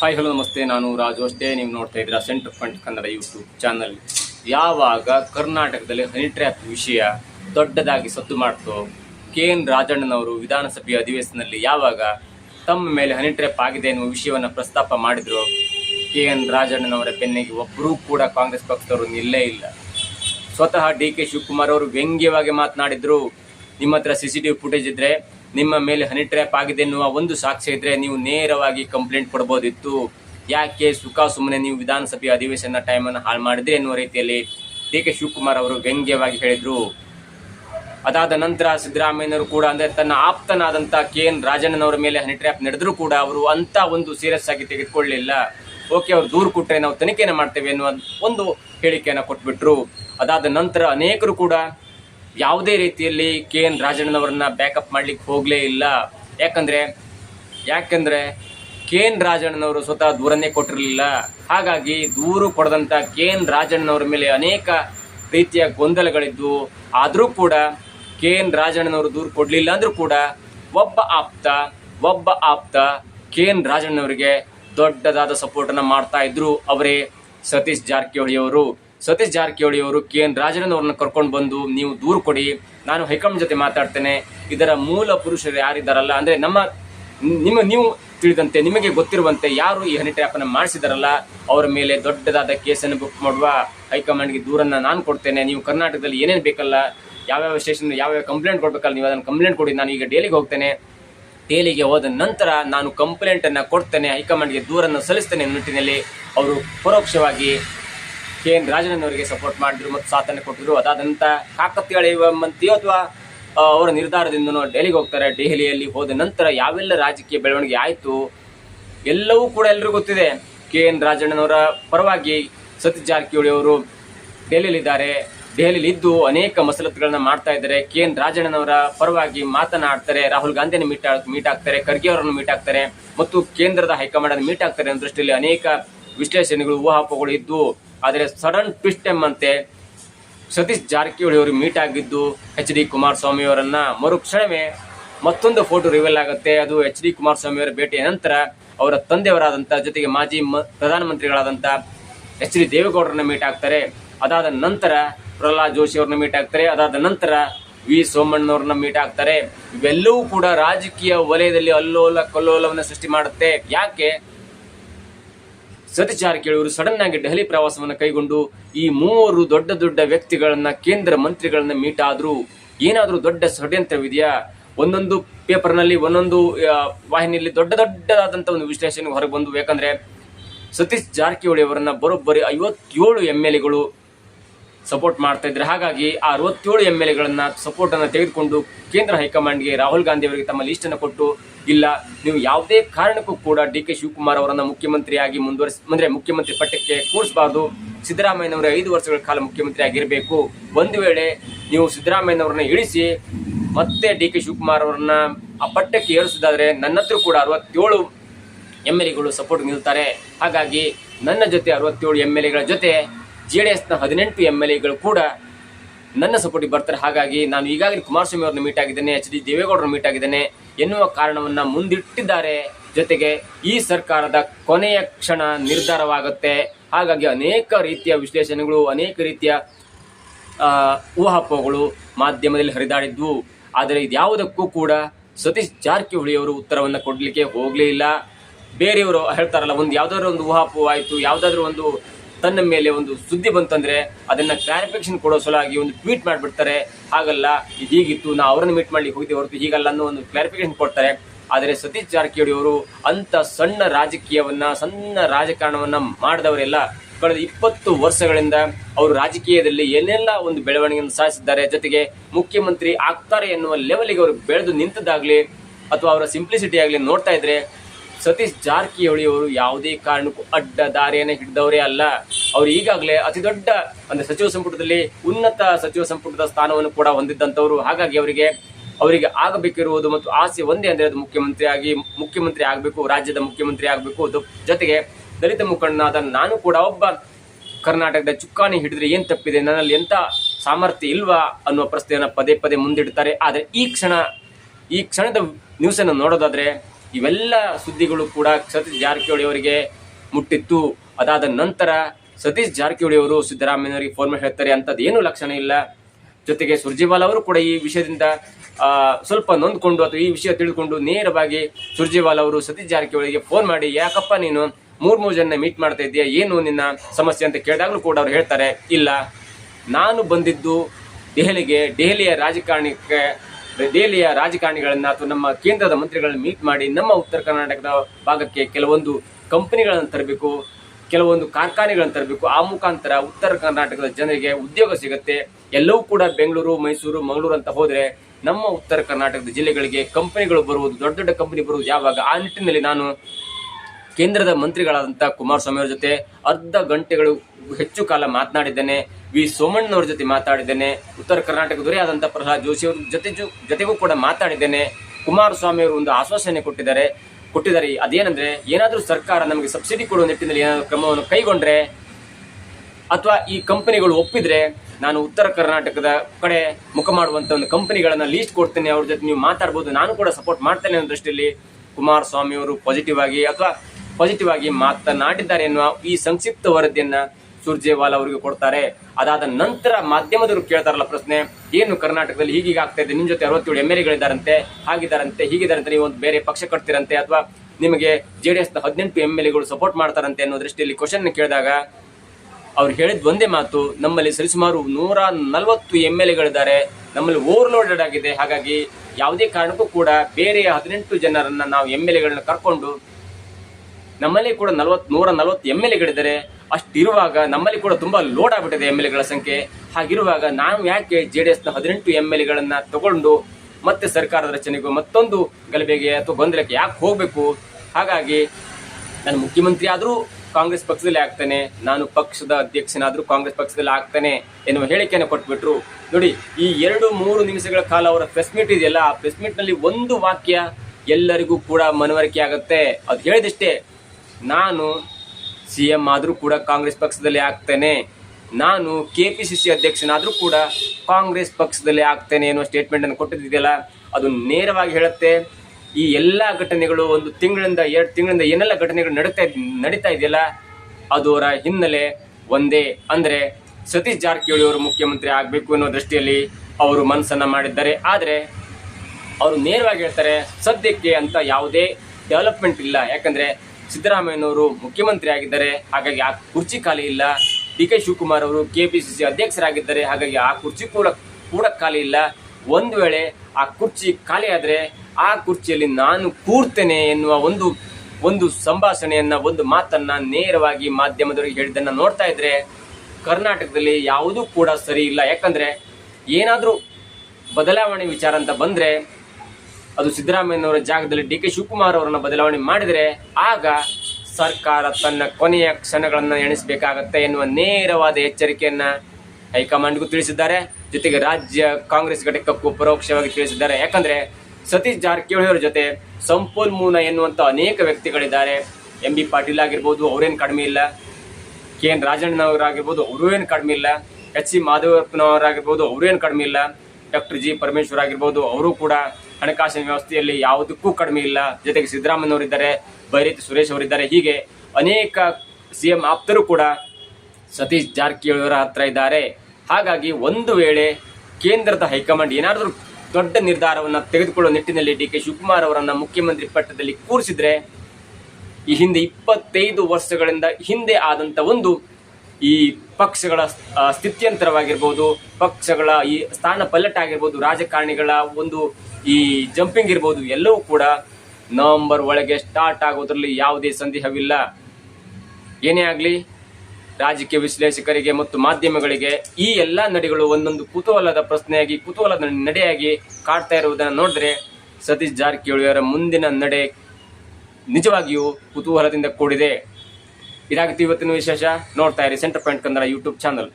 Hi hello ನಮಸ್ತೆ. ನಾನು ರಾಜು ಅಷ್ಟೇ. ನೀವು ನೋಡ್ತಾ ಇದ್ದೀರಾ centre point Kannada YouTube channel ಯಾವಾಗ ಕರ್ನಾಟಕದಲ್ಲಿ ಹನಿ ಟ್ರ್ಯಾಪ್ ವಿಷಯ ದೊಡ್ಡದಾಗಿ ಸದ್ದು ಮಾಡ್ತೋ ಕೆ ಎನ್ ರಾಜಣ್ಣನವರು ವಿಧಾನಸಭೆಯ ಅಧಿವೇಶನದಲ್ಲಿ ಯಾವಾಗ ತಮ್ಮ ಮೇಲೆ ಹನಿ ಟ್ರ್ಯಾಪ್ ಆಗಿದೆ ಎನ್ನುವ ವಿಷಯವನ್ನು ಪ್ರಸ್ತಾಪ ಮಾಡಿದ್ರು ಕೆ ಎನ್ ರಾಜಣ್ಣನವರ ಬೆನ್ನಿಗೆ ಒಬ್ಬರೂ ಕೂಡ ಕಾಂಗ್ರೆಸ್ ಪಕ್ಷದವರು ನಿಲ್ಲೇ ಇಲ್ಲ. ಸ್ವತಃ ಡಿ ಕೆ ಶಿವಕುಮಾರ್ ಅವರು ವ್ಯಂಗ್ಯವಾಗಿ ಮಾತನಾಡಿದ್ರು. ನಿಮ್ಮ ಹತ್ರ C C T V footage ಇದ್ರೆ ನಿಮ್ಮ ಮೇಲೆ ಹನಿ ಟ್ರ್ಯಾಪ್ ಆಗಿದೆ ಎನ್ನುವ ಒಂದು ಸಾಕ್ಷ್ಯ ಇದ್ರೆ ನೀವು ನೇರವಾಗಿ ಕಂಪ್ಲೇಂಟ್ ಕೊಡ್ಬೋದಿತ್ತು. ಯಾಕೆ ಸುಖ ಸುಮ್ಮನೆ ನೀವು ವಿಧಾನಸಭೆ ಅಧಿವೇಶನ ಟೈಮನ್ನು ಹಾಳು ಮಾಡಿದ್ರಿ ಎನ್ನುವ ರೀತಿಯಲ್ಲಿ ಡಿ ಕೆ ಶಿವಕುಮಾರ್ ಅವರು ವ್ಯಂಗ್ಯವಾಗಿ ಹೇಳಿದ್ರು. ಅದಾದ ನಂತರ ಸಿದ್ದರಾಮಯ್ಯನವರು ಕೂಡ ಅಂದ್ರೆ ತನ್ನ ಆಪ್ತನಾದಂಥ ಕೆ ಎನ್ ರಾಜಣ್ಣನವರ ಮೇಲೆ ಹನಿ ಟ್ರ್ಯಾಪ್ ನಡೆದರೂ ಕೂಡ ಅವರು ಅಂತ ಒಂದು ಸೀರಿಯಸ್ ಆಗಿ ತೆಗೆದುಕೊಳ್ಳಲಿಲ್ಲ. ಓಕೆ, ಅವ್ರು ದೂರು ಕೊಟ್ಟರೆ ನಾವು ತನಿಖೆಯನ್ನು ಮಾಡ್ತೇವೆ ಎನ್ನುವ ಒಂದು ಹೇಳಿಕೆಯನ್ನು ಕೊಟ್ಬಿಟ್ರು. ಅದಾದ ನಂತರ ಅನೇಕರು ಕೂಡ ಯಾವುದೇ ರೀತಿಯಲ್ಲಿ ಕೆ ಎನ್ ರಾಜಣ್ಣನವ್ರನ್ನ ಬ್ಯಾಕಪ್ ಮಾಡ್ಲಿಕ್ಕೆ ಹೋಗಲೇ ಇಲ್ಲ. ಯಾಕಂದ್ರೆ ಯಾಕಂದ್ರೆ ಕೆ ಎನ್ ರಾಜಣ್ಣನವರು ಸ್ವತಃ ದೂರನ್ನೇ ಕೊಟ್ಟಿರಲಿಲ್ಲ. ಹಾಗಾಗಿ ದೂರು ಕೊಡದಂತ ಕೆ ಎನ್ ರಾಜಣ್ಣನವರ ಮೇಲೆ ಅನೇಕ ರೀತಿಯ ಗೊಂದಲಗಳಿದ್ದು, ಆದರೂ ಕೂಡ ಕೆ ಎನ್ ರಾಜಣ್ಣನವರು ದೂರು ಕೊಡಲಿಲ್ಲ ಅಂದ್ರೂ ಕೂಡ ಒಬ್ಬ ಆಪ್ತ ಒಬ್ಬ ಆಪ್ತ ಕೆ ಎನ್ ರಾಜಣ್ಣನವರಿಗೆ ದೊಡ್ಡದಾದ ಸಪೋರ್ಟ್ ಅನ್ನ ಮಾಡ್ತಾ ಇದ್ರು ಅವರೇ ಸತೀಶ್ ಜಾರಕಿಹೊಳಿ ಅವರು. ಸತೀಶ್ ಜಾರಕಿಹೊಳಿ ಅವರು ಕೆ ಎನ್ ಅವರನ್ನು ಕರ್ಕೊಂಡು ಬಂದು ನೀವು ದೂರು ಕೊಡಿ, ನಾನು ಹೈಕಮಾಂಡ್ ಜೊತೆ ಮಾತಾಡ್ತೇನೆ, ಇದರ ಮೂಲ ಪುರುಷರು ಯಾರಿದ್ದಾರಲ್ಲ, ಅಂದ್ರೆ ನಮ್ಮ ನಿಮ್ಮ, ನೀವು ತಿಳಿದಂತೆ, ನಿಮಗೆ ಗೊತ್ತಿರುವಂತೆ ಯಾರು ಈ ಹನಿ ಟ್ಯಾಪ್ ಅನ್ನು ಮಾಡಿಸಿದಾರಲ್ಲ, ಅವರ ಮೇಲೆ ದೊಡ್ಡದಾದ ಕೇಸನ್ನು ಬುಕ್ ಮಾಡುವ ಹೈಕಮಾಂಡ್ಗೆ ದೂರನ್ನ ನಾನು ಕೊಡ್ತೇನೆ, ನೀವು ಕರ್ನಾಟಕದಲ್ಲಿ ಏನೇನು ಬೇಕಲ್ಲ, ಯಾವ್ಯಾವ ಸ್ಟೇಷನ್ ಯಾವ್ಯಾವ ಕಂಪ್ಲೇಂಟ್ ಕೊಡಬೇಕಲ್ಲ, ನೀವು ಅದನ್ನು ಕಂಪ್ಲೇಂಟ್ ಕೊಡಿ, ನಾನು ಈಗ ಡೈಲಿಗೆ ಹೋಗ್ತೇನೆ. ಡೇಲಿಗೆ ಹೋದ ನಂತರ ನಾನು ಕಂಪ್ಲೇಂಟ್ ಅನ್ನ ಕೊಡ್ತೇನೆ, ಹೈಕಮಾಂಡ್ಗೆ ದೂರನ್ನು ಸಲ್ಲಿಸ್ತೇನೆ ನಿಟ್ಟಿನಲ್ಲಿ ಅವರು ಪರೋಕ್ಷವಾಗಿ ಕೆ ಎನ್ ರಾಜಣ್ಣನವರಿಗೆ ಸಪೋರ್ಟ್ ಮಾಡಿದ್ರು ಮತ್ತು ಸಾಥನ್ನು ಕೊಟ್ಟಿದ್ರು. ಅದಾದಂಥ ನಂತರ ಕಾಕತಿಯಳೆಯುವಂತೆಯೋ ಅಥವಾ ಅವರ ನಿರ್ಧಾರದಿಂದನೋ ಡೆಲ್ಲಿಗೆ ಹೋಗ್ತಾರೆ. ದೆಹಲಿಯಲ್ಲಿ ಹೋದ ನಂತರ ಯಾವೆಲ್ಲ ರಾಜಕೀಯ ಬೆಳವಣಿಗೆ ಆಯಿತು, ಎಲ್ಲವೂ ಕೂಡ ಎಲ್ಲರಿಗೂ ಗೊತ್ತಿದೆ. ಕೆ ಎನ್ ರಾಜಣ್ಣನವರ ಪರವಾಗಿ ಸತೀಶ್ ಜಾರಕಿಹೊಳಿ ಅವರು ಡೆಲ್ಲಿಯಲ್ಲಿದ್ದಾರೆ ದೆಹಲಿಯಲ್ಲಿ ಇದ್ದು ಅನೇಕ ಮಸಲತ್ತುಗಳನ್ನ ಮಾಡ್ತಾ ಇದ್ದಾರೆ. ಕೆ ಎನ್ ರಾಜಣ್ಣನವರ ಪರವಾಗಿ ಮಾತನಾಡ್ತಾರೆ. ರಾಹುಲ್ ಗಾಂಧಿಯನ್ನು ಮೀಟ್ ಮೀಟ್ ಆಗ್ತಾರೆ. ಖರ್ಗೆ ಅವರನ್ನು ಮೀಟ್ ಆಗ್ತಾರೆ. ಮತ್ತು ಕೇಂದ್ರದ ಹೈಕಮಾಂಡ್ ಅನ್ನು ಮೀಟ್ ಆಗ್ತಾರೆ ಅನ್ನೋ ದೃಷ್ಟಿಯಲ್ಲಿ ಅನೇಕ ವಿಶ್ಲೇಷಣೆಗಳು, ಊಹಾಪೋಹಗಳು ಇದ್ದು ಆದರೆ ಸಡನ್ ಟ್ವಿಸ್ಟ್ ಎಂಬಂತೆ ಸತೀಶ್ ಜಾರಕಿಹೊಳಿ ಅವರು ಮೀಟ್ ಆಗಿದ್ದು ಎಚ್ ಡಿ ಕುಮಾರಸ್ವಾಮಿ ಅವರನ್ನ ಮರುಕ್ಷಣವೇ ಮತ್ತೊಂದು ಫೋಟೋ ರಿವೀಲ್ ಆಗುತ್ತೆ. ಅದು ಎಚ್ ಡಿ ಕುಮಾರಸ್ವಾಮಿ ಅವರ ಭೇಟಿಯ ನಂತರ ಅವರ ತಂದೆಯವರಾದಂಥ ಜೊತೆಗೆ ಮಾಜಿ ಮ ಪ್ರಧಾನಮಂತ್ರಿಗಳಾದಂಥ ಎಚ್ ಡಿ ದೇವೇಗೌಡರನ್ನ ಮೀಟ್ ಆಗ್ತಾರೆ. ಅದಾದ ನಂತರ ಪ್ರಹ್ಲಾದ್ ಜೋಶಿ ಅವ್ರನ್ನ ಮೀಟ್ ಆಗ್ತಾರೆ. ಅದಾದ ನಂತರ ವಿ ಸೋಮಣ್ಣವ್ರನ್ನ ಮೀಟ್ ಆಗ್ತಾರೆ. ಇವೆಲ್ಲವೂ ಕೂಡ ರಾಜಕೀಯ ವಲಯದಲ್ಲಿ ಅಲ್ಲೋಲ ಕಲ್ಲೋಲವನ್ನು ಸೃಷ್ಟಿ ಮಾಡುತ್ತೆ. ಯಾಕೆ? ಸತೀಶ್ ಜಾರಕಿಹೊಳಿ ಸಡನ್ ಆಗಿ ದೆಹಲಿ ಪ್ರವಾಸವನ್ನು ಕೈಗೊಂಡು ಈ ಮೂವರು ದೊಡ್ಡ ದೊಡ್ಡ ವ್ಯಕ್ತಿಗಳನ್ನ, ಕೇಂದ್ರ ಮಂತ್ರಿಗಳನ್ನ ಮೀಟ್ ಆದ್ರು. ಏನಾದ್ರೂ ದೊಡ್ಡ ಷಡ್ಯಂತ್ರವಿದೆಯಾ? ಒಂದೊಂದು ಪೇಪರ್ನಲ್ಲಿ ಒಂದೊಂದು ವಾಹಿನಿಯಲ್ಲಿ ದೊಡ್ಡ ದೊಡ್ಡದಾದಂಥ ಒಂದು ವಿಶ್ಲೇಷಣೆ ಹೊರಗೆ ಬಂದು ಯಾಕಂದ್ರೆ ಸತೀಶ್ ಜಾರಕಿಹೊಳಿ ಅವರನ್ನ ಬರೋಬ್ಬರಿ ಐವತ್ತೇಳು ಎಂ ಎಲ್ ಎಗಳು ಸಪೋರ್ಟ್ ಮಾಡ್ತಾ ಇದ್ರೆ ಹಾಗಾಗಿ ಆ ಅರವತ್ತೇಳು ಎಂ ಎಲ್ ಎಗಳನ್ನ ಸಪೋರ್ಟ್ ಅನ್ನು ತೆಗೆದುಕೊಂಡು ಕೇಂದ್ರ ಹೈಕಮಾಂಡ್ಗೆ ರಾಹುಲ್ ಗಾಂಧಿ ಅವರಿಗೆ ತಮ್ಮ ಲಿಸ್ಟ್ ಅನ್ನು ಕೊಟ್ಟು, ಇಲ್ಲ, ನೀವು ಯಾವುದೇ ಕಾರಣಕ್ಕೂ ಕೂಡ ಡಿ ಕೆ ಶಿವಕುಮಾರ್ ಅವರನ್ನು ಮುಖ್ಯಮಂತ್ರಿಯಾಗಿ ಮುಂದುವರಿಸ, ಅಂದ್ರೆ ಮುಖ್ಯಮಂತ್ರಿ ಪಟ್ಟಕ್ಕೆ ಕೂರಿಸಬಾರ್ದು. ಸಿದ್ದರಾಮಯ್ಯನವರು ಐದು ವರ್ಷಗಳ ಕಾಲ ಮುಖ್ಯಮಂತ್ರಿ ಆಗಿರಬೇಕು. ಒಂದು ವೇಳೆ ನೀವು ಸಿದ್ದರಾಮಯ್ಯನವರನ್ನ ಇಳಿಸಿ, ಮತ್ತೆ ಡಿ ಕೆ ಶಿವಕುಮಾರ್ ಅವರನ್ನ ಆ ಪಟ್ಟಕ್ಕೆ ಏರಿಸೋದಾದರೆ ನನ್ನ ಹತ್ರ ಕೂಡ ಅರವತ್ತೇಳು ಎಂ ಎಲ್ ಎಗಳು ಸಪೋರ್ಟ್ ನಿಲ್ತಾರೆ. ಹಾಗಾಗಿ ನನ್ನ ಜೊತೆ ಅರವತ್ತೇಳು ಎಂ ಎಲ್ ಎಗಳ ಜೊತೆ ಜೆ ಡಿ ಎಸ್ನ ಹದಿನೆಂಟು ಎಂ ಎಲ್ ಎಗಳು ಕೂಡ ನನ್ನ ಸಪೋರ್ಟಿಗೆ ಬರ್ತಾರೆ. ಹಾಗಾಗಿ ನಾನು ಈಗಾಗಲೇ ಕುಮಾರಸ್ವಾಮಿ ಅವ್ರನ್ನ ಮೀಟ್ ಆಗಿದ್ದೇನೆ, ಎಚ್ ಡಿ ದೇವೇಗೌಡರನ್ನು ಮೀಟ್ ಆಗಿದ್ದೇನೆ ಎನ್ನುವ ಕಾರಣವನ್ನು ಮುಂದಿಟ್ಟಿದ್ದಾರೆ. ಜೊತೆಗೆ ಈ ಸರ್ಕಾರದ ಕೊನೆಯ ಕ್ಷಣ ನಿರ್ಧಾರವಾಗುತ್ತೆ. ಹಾಗಾಗಿ ಅನೇಕ ರೀತಿಯ ವಿಶ್ಲೇಷಣೆಗಳು, ಅನೇಕ ರೀತಿಯ ಊಹಾಪೋಹಗಳು ಮಾಧ್ಯಮದಲ್ಲಿ ಹರಿದಾಡಿದ್ವು. ಆದರೆ ಇದ್ಯಾವುದಕ್ಕೂ ಕೂಡ ಸತೀಶ್ ಜಾರಕಿಹೊಳಿ ಅವರು ಉತ್ತರವನ್ನು ಕೊಡಲಿಕ್ಕೆ ಹೋಗಲೇ ಇಲ್ಲ. ಬೇರೆಯವರು ಹೇಳ್ತಾರಲ್ಲ, ಒಂದು ಯಾವುದಾದ್ರೂ ಒಂದು ಊಹಾಪೋಹ ಆಯಿತು, ಯಾವುದಾದ್ರೂ ಒಂದು ತನ್ನ ಮೇಲೆ ಒಂದು ಸುದ್ದಿ ಬಂತಂದ್ರೆ ಅದನ್ನ ಕ್ಲಾರಿಫಿಕೇಶನ್ ಕೊಡೋ ಸಲುವಾಗಿ ಒಂದು ಟ್ವೀಟ್ ಮಾಡಿಬಿಡ್ತಾರೆ. ಹಾಗಲ್ಲ, ಇದು ಹೀಗಿತ್ತು, ನಾ ಅವರನ್ನು ಮೀಟ್ ಮಾಡ್ಲಿಕ್ಕೆ ಹೋಗಿದ್ದೆ ಹೊರತು ಹೀಗಲ್ಲ ಅನ್ನೋ ಒಂದು ಕ್ಲಾರಿಫಿಕೇಶನ್ ಕೊಡ್ತಾರೆ. ಆದರೆ ಸತೀಶ್ ಜಾರಕಿಹೊಳಿ ಅವರು ಅಂತ ಸಣ್ಣ ರಾಜಕೀಯವನ್ನ, ಸಣ್ಣ ರಾಜಕಾರಣವನ್ನ ಮಾಡಿದವರೆಲ್ಲ ಕಳೆದ ಇಪ್ಪತ್ತು ವರ್ಷಗಳಿಂದ ಅವರು ರಾಜಕೀಯದಲ್ಲಿ ಏನೆಲ್ಲ ಒಂದು ಬೆಳವಣಿಗೆಯನ್ನು ಸಾಧಿಸಿದ್ದಾರೆ, ಜೊತೆಗೆ ಮುಖ್ಯಮಂತ್ರಿ ಆಗ್ತಾರೆ ಎನ್ನುವ ಲೆವೆಲ್ಗೆ ಅವರು ಬೆಳೆದು ನಿಂತದ್ದಾಗಲಿ ಅಥವಾ ಅವರ ಸಿಂಪ್ಲಿಸಿಟಿ ಆಗಲಿ ನೋಡ್ತಾ ಇದ್ರೆ ಸತೀಶ್ ಜಾರಕಿಹೊಳಿ ಅವರು ಯಾವುದೇ ಕಾರಣಕ್ಕೂ ಅಡ್ಡ ದಾರಿಯನ್ನು ಹಿಡಿದವರೇ ಅಲ್ಲ. ಅವರು ಈಗಾಗಲೇ ಅತಿ ದೊಡ್ಡ ಅಂದ್ರೆ ಸಚಿವ ಸಂಪುಟದಲ್ಲಿ ಉನ್ನತ ಸಚಿವ ಸಂಪುಟದ ಸ್ಥಾನವನ್ನು ಕೂಡ ಹೊಂದಿದ್ದಂಥವರು. ಹಾಗಾಗಿ ಅವರಿಗೆ ಅವರಿಗೆ ಆಗಬೇಕಿರುವುದು ಮತ್ತು ಆಸೆ ಒಂದೇ ಅಂದರೆ ಅದು ಮುಖ್ಯಮಂತ್ರಿ ಆಗಿ ಮುಖ್ಯಮಂತ್ರಿ ಆಗಬೇಕು, ರಾಜ್ಯದ ಮುಖ್ಯಮಂತ್ರಿ ಆಗಬೇಕು. ಜೊತೆಗೆ ದಲಿತ ಮುಖಂಡನಾದ ನಾನು ಕೂಡ ಒಬ್ಬ ಕರ್ನಾಟಕದ ಚುಕ್ಕಾಣಿ ಹಿಡಿದ್ರೆ ಏನು ತಪ್ಪಿದೆ, ನನ್ನಲ್ಲಿ ಎಂತ ಸಾಮರ್ಥ್ಯ ಇಲ್ವಾ ಅನ್ನುವ ಪ್ರಶ್ನೆಯನ್ನು ಪದೇ ಪದೇ ಮುಂದಿಡ್ತಾರೆ. ಆದರೆ ಈ ಕ್ಷಣ, ಈ ಕ್ಷಣದ ನ್ಯೂಸ್ ಅನ್ನು ನೋಡೋದಾದ್ರೆ ಇವೆಲ್ಲ ಸುದ್ದಿಗಳು ಕೂಡ ಸತೀಶ್ ಜಾರಕಿಹೊಳಿ ಅವರಿಗೆ ಮುಟ್ಟಿತ್ತು. ಅದಾದ ನಂತರ ಸತೀಶ್ ಜಾರಕಿಹೊಳಿ ಅವರು ಸಿದ್ದರಾಮಯ್ಯನವರಿಗೆ ಫೋನ್ ಮಾಡಿ ಹೇಳ್ತಾರೆ ಅಂಥದ್ದು ಏನೂ ಲಕ್ಷಣ ಇಲ್ಲ? ಜೊತೆಗೆ ಸುರ್ಜಿವಾಲ್ ಅವರು ಕೂಡ ಈ ವಿಷಯದಿಂದ ಸ್ವಲ್ಪ ನೊಂದ್ಕೊಂಡು ಅಥವಾ ಈ ವಿಷಯ ತಿಳ್ಕೊಂಡು ನೇರವಾಗಿ ಸುರ್ಜಿವಾಲ್ ಅವರು ಸತೀಶ್ ಜಾರಕಿಹೊಳಿಗೆ ಫೋನ್ ಮಾಡಿ, ಯಾಕಪ್ಪ ನೀನು ಮೂರು ಮೂರು ಜನ ಮೀಟ್ ಮಾಡ್ತಾ ಇದೆಯಾ ಏನು ನಿನ್ನ ಸಮಸ್ಯೆ? ಅಂತ ಕೇಳಿದಾಗಲೂ ಕೂಡ ಅವ್ರು ಹೇಳ್ತಾರೆ, ಇಲ್ಲ. ನಾನು ಬಂದಿದ್ದು ದೆಹಲಿಗೆ, ದೆಹಲಿಯ ರಾಜಕಾರಣಿಗೆ ದೆಹಲಿಯ ರಾಜಕಾರಣಿಗಳನ್ನ ಅಥವಾ ನಮ್ಮ ಕೇಂದ್ರದ ಮಂತ್ರಿಗಳನ್ನ ಮೀಟ್ ಮಾಡಿ ನಮ್ಮ ಉತ್ತರ ಕರ್ನಾಟಕದ ಭಾಗಕ್ಕೆ ಕೆಲವೊಂದು ಕಂಪನಿಗಳನ್ನು ತರಬೇಕು, ಕೆಲವೊಂದು ಕಾರ್ಖಾನೆಗಳನ್ನು ತರಬೇಕು. ಆ ಮುಖಾಂತರ ಉತ್ತರ ಕರ್ನಾಟಕದ ಜನರಿಗೆ ಉದ್ಯೋಗ ಸಿಗುತ್ತೆ. ಎಲ್ಲವೂ ಕೂಡ ಬೆಂಗಳೂರು, ಮೈಸೂರು ಮಂಗಳೂರು ಅಂತ ಹೋದ್ರೆ ನಮ್ಮ ಉತ್ತರ ಕರ್ನಾಟಕದ ಜಿಲ್ಲೆಗಳಿಗೆ ಕಂಪನಿಗಳು ಬರುವುದು, ದೊಡ್ಡ ದೊಡ್ಡ ಕಂಪನಿ ಬರುವುದು ಯಾವಾಗ? ಆ ನಿಟ್ಟಿನಲ್ಲಿ ನಾನು ಕೇಂದ್ರದ ಮಂತ್ರಿಗಳಾದಂಥ ಕುಮಾರಸ್ವಾಮಿ ಅವರ ಜೊತೆ ಅರ್ಧ ಗಂಟೆಗಳು ಹೆಚ್ಚು ಕಾಲ ಮಾತನಾಡಿದ್ದೇನೆ. ವಿ. ಸೋಮಣ್ಣನವ್ರ ಜೊತೆ ಮಾತಾಡಿದ್ದೇನೆ ಉತ್ತರ ಕರ್ನಾಟಕದವರೇ ಆದಂಥ ಪ್ರಹ್ಲಾದ್ ಜೋಶಿ ಅವ್ರ ಜೊತೆ ಜೊತೆಗೂ ಕೂಡ ಮಾತಾಡಿದ್ದೇನೆ ಕುಮಾರಸ್ವಾಮಿ ಅವರು ಒಂದು ಆಶ್ವಾಸನೆ ಕೊಟ್ಟಿದ್ದಾರೆ. ಕೊಟ್ಟಿದ್ದಾರೆ. ಅದೇನಂದ್ರೆ, ಏನಾದರೂ ಸರ್ಕಾರ ನಮಗೆ ಸಬ್ಸಿಡಿ ಕೊಡುವ ನಿಟ್ಟಿನಲ್ಲಿ ಏನಾದರೂ ಕ್ರಮವನ್ನು ಕೈಗೊಂಡ್ರೆ, ಅಥವಾ ಈ ಕಂಪನಿಗಳು ಒಪ್ಪಿದ್ರೆ, ನಾನು ಉತ್ತರ ಕರ್ನಾಟಕದ ಕಡೆ ಮುಖ ಮಾಡುವಂತ ಒಂದು ಕಂಪನಿಗಳನ್ನ ಲೀಸ್ಟ್ ಕೊಡ್ತೇನೆ. ಅವ್ರ ಜೊತೆ ನೀವು ಮಾತಾಡ್ಬೋದು. ನಾನು ಕೂಡ ಸಪೋರ್ಟ್ ಮಾಡ್ತೇನೆ ಅನ್ನೋ ದೃಷ್ಟಿಯಲ್ಲಿ ಕುಮಾರಸ್ವಾಮಿ ಅವರು ಪಾಸಿಟಿವ್ ಆಗಿ, ಅಥವಾ ಪಾಸಿಟಿವ್ ಆಗಿ ಮಾತನಾಡಿದ್ದಾರೆ ಎನ್ನುವ ಈ ಸಂಕ್ಷಿಪ್ತ ವರದಿಯನ್ನ ಸುರ್ಜೇವಾಲ ಅವರಿಗೆ ಕೊಡ್ತಾರೆ. ಅದಾದ ನಂತರ ಮಾಧ್ಯಮದವರು ಕೇಳ್ತಾರಲ್ಲ ಪ್ರಶ್ನೆ, ಏನು ಕರ್ನಾಟಕದಲ್ಲಿ ಹೀಗೀಗ ಆಗ್ತಾ ಇದೆ, ನಿಮ್ ಜೊತೆ ಅರವತ್ತೇಳು ಎಂ ಎಲ್ ಎಗಳಿದ್ದಾರಂತೆ ಹಾಗಿದ್ದಾರಂತೆ ಹೀಗಿದ್ದಾರಂತೆ ನೀವು ಒಂದು ಬೇರೆ ಪಕ್ಷ ಕಟ್ತೀರಂತೆ, ಅಥವಾ ನಿಮಗೆ ಜೆ ಡಿ ಎಸ್ನ ಹದಿನೆಂಟು ಎಂ ಎಲ್ ಎಗಳು ಸಪೋರ್ಟ್ ಮಾಡ್ತಾರಂತೆ ಅನ್ನೋ ದೃಷ್ಟಿಯಲ್ಲಿ ಕ್ವಶನ್ ಕೇಳಿದಾಗ ಅವ್ರು ಹೇಳಿದ ಒಂದೇ ಮಾತು, ನಮ್ಮಲ್ಲಿ ಸರಿಸುಮಾರು ನೂರ ನಲವತ್ತು ಎಂ ಎಲ್ ಎಗಳಿದ್ದಾರೆ, ನಮ್ಮಲ್ಲಿ ಓವರ್ಲೋಡೆಡ್ ಆಗಿದೆ, ಹಾಗಾಗಿ ಯಾವುದೇ ಕಾರಣಕ್ಕೂ ಕೂಡ ಬೇರೆ ಹದಿನೆಂಟು ಜನರನ್ನು ನಾವು ಎಂ ಎಲ್ ಎಗಳನ್ನ ಕರ್ಕೊಂಡು ನಮ್ಮಲ್ಲಿ ಕೂಡ ನಲವತ್ ನೂರ ನಲವತ್ತು ಎಂ ಎಲ್ ಎಗಳಿದ್ದಾರೆ. ಅಷ್ಟಿರುವಾಗ ನಮ್ಮಲ್ಲಿ ಕೂಡ ತುಂಬಾ ಲೋಡ್ ಆಗ್ಬಿಟ್ಟಿದೆ ಎಂ ಎಲ್ ಎಗಳ ಸಂಖ್ಯೆ. ಹಾಗಿರುವಾಗ ನಾವು ಯಾಕೆ ಜೆ ಡಿ ಎಸ್ನ ಹದಿನೆಂಟು ಎಂ ಎಲ್ ಎಗಳನ್ನ ತಗೊಂಡು ಮತ್ತೆ ಸರ್ಕಾರದ ರಚನೆಗೂ ಮತ್ತೊಂದು ಗಲಭೆಗೆ ಅಥವಾ ಗೊಂದಲಕ್ಕೆ ಯಾಕೆ ಹೋಗಬೇಕು? ಹಾಗಾಗಿ ನಾನು ಮುಖ್ಯಮಂತ್ರಿ ಆದರೂ ಕಾಂಗ್ರೆಸ್ ಪಕ್ಷದಲ್ಲಿ ಆಗ್ತಾನೆ, ನಾನು ಪಕ್ಷದ ಅಧ್ಯಕ್ಷನಾದರೂ ಕಾಂಗ್ರೆಸ್ ಪಕ್ಷದಲ್ಲಿ ಆಗ್ತಾನೆ ಎನ್ನುವ ಹೇಳಿಕೆಯನ್ನು ಕೊಟ್ಬಿಟ್ರು. ನೋಡಿ, ಈ ಎರಡು ಮೂರು ನಿಮಿಷಗಳ ಕಾಲ ಅವರ ಪ್ರೆಸ್ ಮೀಟ್ ಇದೆಯಲ್ಲ, ಆ ಪ್ರೆಸ್ ಮೀಟ್ನಲ್ಲಿ ಒಂದು ವಾಕ್ಯ ಎಲ್ಲರಿಗೂ ಕೂಡ ಮನವರಿಕೆ ಆಗುತ್ತೆ. ಅದು ಹೇಳಿದಷ್ಟೇ. ನಾನು ಸಿ ಎಂ ಆದರೂ ಕೂಡ ಕಾಂಗ್ರೆಸ್ ಪಕ್ಷದಲ್ಲಿ ಆಗ್ತೇನೆ. ನಾನು ಕೆ ಪಿ ಸಿ ಸಿ ಅಧ್ಯಕ್ಷನಾದರೂ ಕೂಡ ಕಾಂಗ್ರೆಸ್ ಪಕ್ಷದಲ್ಲಿ ಆಗ್ತೇನೆ ಅನ್ನುವ ಸ್ಟೇಟ್ಮೆಂಟನ್ನು ಕೊಟ್ಟಿದ್ದಿದೆಯಲ್ಲ ಅದು ನೇರವಾಗಿ ಹೇಳುತ್ತೆ. ಈ ಎಲ್ಲ ಘಟನೆಗಳು ಒಂದು ತಿಂಗಳಿಂದ ಎರಡು ತಿಂಗಳಿಂದ ಏನೆಲ್ಲ ಘಟನೆಗಳು ನಡೀತಾ ನಡೀತಾ ಇದೆಯಲ್ಲ, ಅದರ ಹಿನ್ನೆಲೆ ಒಂದೇ ಅಂದರೆ ಸತೀಶ್ ಜಾರಕಿಹೊಳಿ ಅವರು ಮುಖ್ಯಮಂತ್ರಿ ಆಗಬೇಕು ಅನ್ನೋ ದೃಷ್ಟಿಯಲ್ಲಿ ಅವರು ಮನಸ್ಸನ್ನು ಮಾಡಿದ್ದಾರೆ. ಆದರೆ ಅವರು ನೇರವಾಗಿ ಹೇಳ್ತಾರೆ, ಸದ್ಯಕ್ಕೆ ಅಂತ ಯಾವುದೇ ಡೆವಲಪ್ಮೆಂಟ್ ಇಲ್ಲ. ಯಾಕಂದ್ರೆ ಸಿದ್ದರಾಮಯ್ಯನವರು ಮುಖ್ಯಮಂತ್ರಿ ಆಗಿದ್ದಾರೆ. ಹಾಗಾಗಿ ಆ ಕುರ್ಚಿ ಖಾಲಿ ಇಲ್ಲ. ಡಿ ಕೆ ಶಿವಕುಮಾರ್ ಅವರು ಕೆ ಪಿ ಸಿ ಸಿ ಅಧ್ಯಕ್ಷರಾಗಿದ್ದಾರೆ. ಹಾಗಾಗಿ ಆ ಕುರ್ಚಿ ಕೂಡ ಕೂಡ ಖಾಲಿ ಇಲ್ಲ. ಒಂದು ವೇಳೆ ಆ ಕುರ್ಚಿ ಖಾಲಿ ಆದರೆ ಆ ಕುರ್ಚಿಯಲ್ಲಿ ನಾನು ಕೂರ್ತೇನೆ ಎನ್ನುವ ಒಂದು ಒಂದು ಸಂಭಾಷಣೆಯನ್ನ, ಒಂದು ಮಾತನ್ನ ನೇರವಾಗಿ ಮಾಧ್ಯಮದವರಿಗೆ ಹೇಳಿದ್ದನ್ನು ನೋಡ್ತಾ ಇದ್ರೆ ಕರ್ನಾಟಕದಲ್ಲಿ ಯಾವುದೂ ಕೂಡ ಸರಿ ಇಲ್ಲ. ಯಾಕಂದ್ರೆ ಏನಾದರೂ ಬದಲಾವಣೆ ವಿಚಾರ ಅಂತ ಬಂದ್ರೆ ಅದು ಸಿದ್ದರಾಮಯ್ಯನವರ ಜಾಗದಲ್ಲಿ ಡಿ ಕೆ ಶಿವಕುಮಾರ್ ಅವರನ್ನು ಬದಲಾವಣೆ ಮಾಡಿದರೆ ಆಗ ಸರ್ಕಾರ ತನ್ನ ಕೊನೆಯ ಕ್ಷಣಗಳನ್ನು ಎಣಿಸಬೇಕಾಗತ್ತೆ ಎನ್ನುವ ನೇರವಾದ ಎಚ್ಚರಿಕೆಯನ್ನು ಹೈಕಮಾಂಡ್ಗೂ ತಿಳಿಸಿದ್ದಾರೆ. ಜೊತೆಗೆ ರಾಜ್ಯ ಕಾಂಗ್ರೆಸ್ ಘಟಕಕ್ಕೂ ಪರೋಕ್ಷವಾಗಿ ತಿಳಿಸಿದ್ದಾರೆ. ಯಾಕಂದ್ರೆ ಸತೀಶ್ ಜಾರಕಿಹೊಳಿ ಅವರ ಜೊತೆ ಸಂಪನ್ಮೂಲ ಎನ್ನುವಂಥ ಅನೇಕ ವ್ಯಕ್ತಿಗಳಿದ್ದಾರೆ. ಎಂ ಬಿ ಪಾಟೀಲ್ ಆಗಿರ್ಬೋದು, ಅವರೇನು ಕಡಿಮೆ ಇಲ್ಲ. ಕೆ ಎನ್ ರಾಜಣ್ಣನವರಾಗಿರ್ಬೋದು ಅವರೂ ಏನು ಕಡಿಮೆ ಇಲ್ಲ. ಎಚ್ ಸಿ ಮಾಧವಪ್ಪನವರಾಗಿರ್ಬೋದು ಅವರೇನು ಕಡಿಮೆ ಇಲ್ಲ. ಡಾಕ್ಟರ್ ಜಿ ಪರಮೇಶ್ವರ್ ಆಗಿರ್ಬೋದು, ಅವರು ಕೂಡ ಹಣಕಾಸಿನ ವ್ಯವಸ್ಥೆಯಲ್ಲಿ ಯಾವುದಕ್ಕೂ ಕಡಿಮೆ ಇಲ್ಲ. ಜೊತೆಗೆ ಸಿದ್ದರಾಮಯ್ಯವರಿದ್ದಾರೆ ಬೈರತಿ ಸುರೇಶ್ ಅವರಿದ್ದಾರೆ. ಹೀಗೆ ಅನೇಕ ಸಿ ಎಂ ಆಪ್ತರು ಕೂಡ ಸತೀಶ್ ಜಾರಕಿಹೊಳಿಯವರ ಹತ್ರ ಇದ್ದಾರೆ. ಹಾಗಾಗಿ ಒಂದು ವೇಳೆ ಕೇಂದ್ರದ ಹೈಕಮಾಂಡ್ ಏನಾದರೂ ದೊಡ್ಡ ನಿರ್ಧಾರವನ್ನು ತೆಗೆದುಕೊಳ್ಳುವ ನಿಟ್ಟಿನಲ್ಲಿ ಡಿ ಕೆ ಶಿವಕುಮಾರ್ ಅವರನ್ನು ಮುಖ್ಯಮಂತ್ರಿ ಪಟ್ಟದಲ್ಲಿ ಕೂರಿಸಿದ್ರೆ, ಈ ಹಿಂದೆ ಇಪ್ಪತ್ತೈದು ವರ್ಷಗಳಿಂದ ಹಿಂದೆ ಆದಂಥ ಒಂದು ಈ ಪಕ್ಷಗಳ ಸ್ಥಿತ್ಯಂತರವಾಗಿರ್ಬೋದು, ಪಕ್ಷಗಳ ಈ ಸ್ಥಾನ ಪಲ್ಲಟ ಆಗಿರ್ಬೋದು ರಾಜಕಾರಣಿಗಳ ಒಂದು ಈ ಜಂಪಿಂಗ್ ಇರ್ಬೋದು, ಎಲ್ಲವೂ ಕೂಡ ನವೆಂಬರ್ ಒಳಗೆ ಸ್ಟಾರ್ಟ್ ಆಗೋದ್ರಲ್ಲಿ ಯಾವುದೇ ಸಂದೇಹವಿಲ್ಲ. ಏನೇ ಆಗಲಿ, ರಾಜಕೀಯ ವಿಶ್ಲೇಷಕರಿಗೆ ಮತ್ತು ಮಾಧ್ಯಮಗಳಿಗೆ ಈ ಎಲ್ಲ ನಡೆಗಳು ಒಂದೊಂದು ಕುತೂಹಲದ ಪ್ರಶ್ನೆಯಾಗಿ, ಕುತೂಹಲದ ನಡೆಯಾಗಿ ಕಾಡ್ತಾ ಇರುವುದನ್ನು ನೋಡಿದ್ರೆ ಸತೀಶ್ ಜಾರಕಿಹೊಳಿಯವರ ಮುಂದಿನ ನಡೆ ನಿಜವಾಗಿಯೂ ಕುತೂಹಲದಿಂದ ಕೂಡಿದೆ. ಇದಾಗುತ್ತೆ ಇವತ್ತಿನ ವಿಶೇಷ. ನೋಡ್ತಾ ಇರಿ centre point Kannada YouTube channel